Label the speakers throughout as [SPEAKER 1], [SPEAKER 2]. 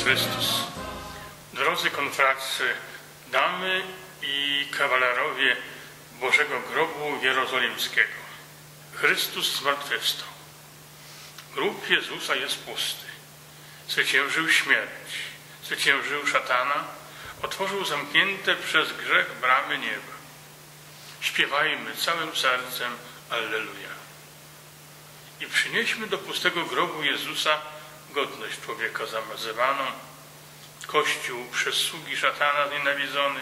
[SPEAKER 1] Jezus Chrystus. Drodzy konfracy, damy i kawalerowie Bożego Grobu Jerozolimskiego. Chrystus zmartwychwstał. Grób Jezusa jest pusty. Zwyciężył śmierć, zwyciężył szatana, otworzył zamknięte przez grzech bramy nieba. Śpiewajmy całym sercem Alleluja. I przynieśmy do pustego grobu Jezusa godność człowieka zamazywaną, kościół przez sługi szatana znienawidzony,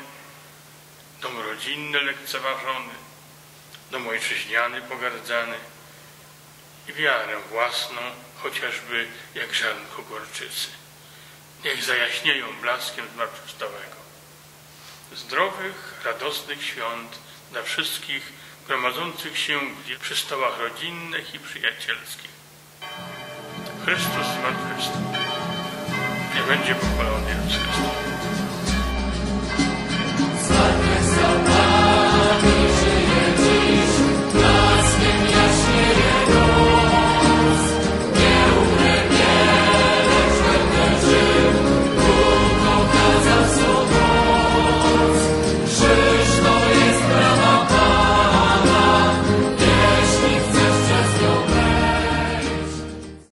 [SPEAKER 1] dom rodzinny lekceważony, dom ojczyźniany pogardzany i wiarę własną, chociażby jak ziarnko gorczycy. Niech zajaśnieją blaskiem zmartwychwstałego. Zdrowych, radosnych świąt dla wszystkich gromadzących się przy stołach rodzinnych i przyjacielskich. Chrystus zmartwychwstał. Nie będzie pochwalony Jezus Chrystus.